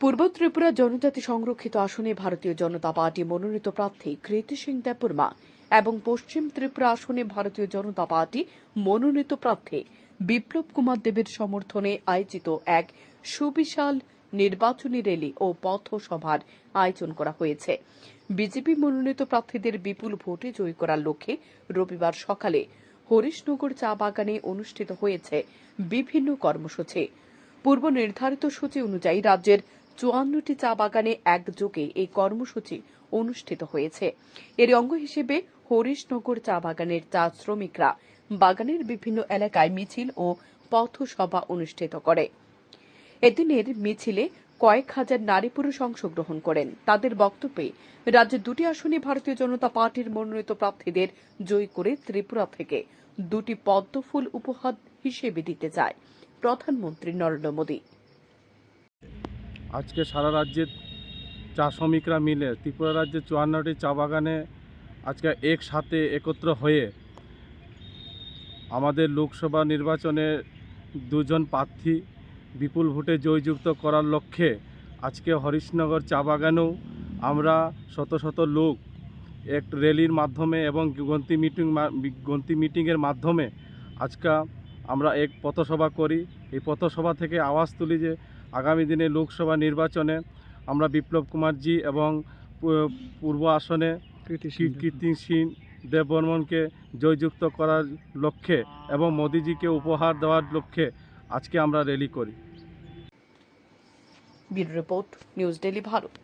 পূর্ব ত্রিপুরা জনজাতি সংরক্ষিত আসনে ভারতীয় জনতা পার্টি মনোনীত প্রার্থী কৃতি সিং দেববর্মা এবং পশ্চিম ত্রিপুরা আসনে ভারতীয় জনতা পার্টি মনোনীত প্রার্থী বিপ্লব কুমার দেবের সমর্থনে আয়োজিত এক সুবিশাল নির্বাচনী র্যালি ও পথসভার আয়োজন করা হয়েছে। বিজেপি মনোনীত প্রার্থীদের বিপুল ভোটে জয়ী করার লক্ষ্যে রবিবার সকালে হরিশনগর চা বাগানে অনুষ্ঠিত হয়েছে বিভিন্ন কর্মসূচি। পূর্ব নির্ধারিত সূচি অনুযায়ী রাজ্যের চুয়ান্নটি চা বাগানে একযোগে এই কর্মসূচি অনুষ্ঠিত হয়েছে। এর অঙ্গ হিসেবে হরিশনগর চা বাগানের চা শ্রমিকরা বাগানের বিভিন্ন এলাকায় মিছিল ও পথসভা অনুষ্ঠিত করে। এদিনের মিছিলে কয়েক হাজার নারী পুরুষ অংশগ্রহণ করেন। তাদের বক্তব্যে রাজ্যের দুটি আসনে ভারতীয় জনতা পার্টির মনোনীত প্রার্থীদের জয়ী করে ত্রিপুরা থেকে দুটি পদ্মফুল উপহার হিসেবে দিতে চায় প্রধানমন্ত্রী নরেন্দ্র মোদী। আজকে সারা রাজ্যের চা শ্রমিকরা মিলে, ত্রিপুরা রাজ্যের চুয়ান্নটি চা বাগানে আজকে একসাথে একত্র হয়ে আমাদের লোকসভা নির্বাচনে দুজন প্রার্থী বিপুল ভোটে জয়যুক্ত করার লক্ষ্যে আজকে হরিশনগর চা বাগানেও আমরা শত শত লোক এক র্যালির মাধ্যমে এবং গন্তি মিটিং গন্তি মিটিংয়ের মাধ্যমে আজকে আমরা এক পথসভা করি। এই পথসভা থেকে আওয়াজ তুলি যে আগামী দিনে লোকসভা নির্বাচনে আমরা বিপ্লব কুমারজি এবং পূর্ব আসনে কীর্তি সিং দেববর্মনকে জয়যুক্ত করার লক্ষ্যে এবং মোদিজিকে উপহার দেওয়ার লক্ষ্যে আজকে আমরা র্যালি করি। Bureau report news daily Bharat.